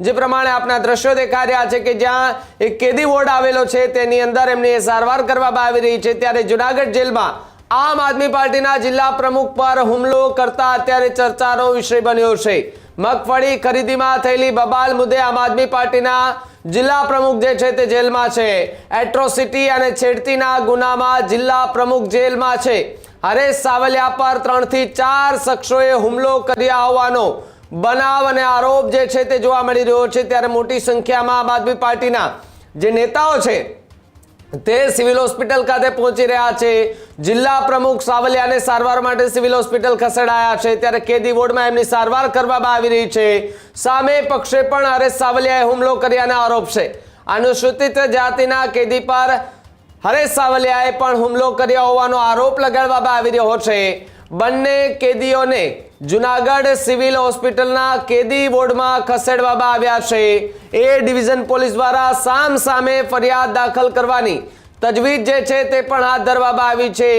જે પ્રમાણે આપના દ્રશ્યો દેખાઈ રહ્યા છે કે જ્યાં એક કેદી વોર્ડ આવેલો છે, તેની અંદર એમની સારવાર કરવામાં આવી રહી છે. ત્યારે જુનાગઢ જેલમાં આમ આદમી પાર્ટીના જિલ્લા પ્રમુખ પર હુમલો કરતા અત્યારે ચર્ચાનો વિષય બન્યો છે. મગફળી ખરીદીમાં થયેલી બબાલ મુદ્દે આમ આદમી પાર્ટીના જિલ્લા પ્રમુખ જે છે તે જેલમાં છે. એટ્રોસિટી અને છેડતીના ગુનામાં જિલ્લા પ્રમુખ જેલમાં છે. હરેશ સાવલિયા પર ત્રણથી ચાર શખ્સોએ હુમલો કર્યા હોવાનો બનાવ અને આરોપ જે છે તે જોવા મળી રહ્યો છે. ત્યારે મોટી સંખ્યામાં આમ આદમી પાર્ટીના જે નેતાઓ છે તે સિવિલ હોસ્પિટલ ખાતે પહોંચી રહ્યા છે. જિલ્લા પ્રમુખ સાવલિયાને સારવાર માટે સિવિલ હોસ્પિટલ ખસેડાયા છે. ત્યારે કેદી વોર્ડમાં એમની સારવાર કરવામાં આવી રહી છે. સામે પક્ષે પણ હરેશ સાવલિયાએ હુમલો કર્યાના આરોપ છે. અનુસૂચિત જાતિના કેદી પર હરેશ સાવલિયાએ પણ હુમલો કર્યો હોવાનો આરોપ લગાડવામાં આવી રહ્યો છે. બંને કેદીઓને જુનાગઢ સિવિલ હોસ્પિટલના કેદી વોર્ડમાં ખસેડવામાં આવ્યા છે. એ ડિવિઝન પોલીસ દ્વારા સામ સામે ફરિયાદ દાખલ કરવાની તજવીજ જે છે તે પણ હાથ ધરવામાં આવી છે.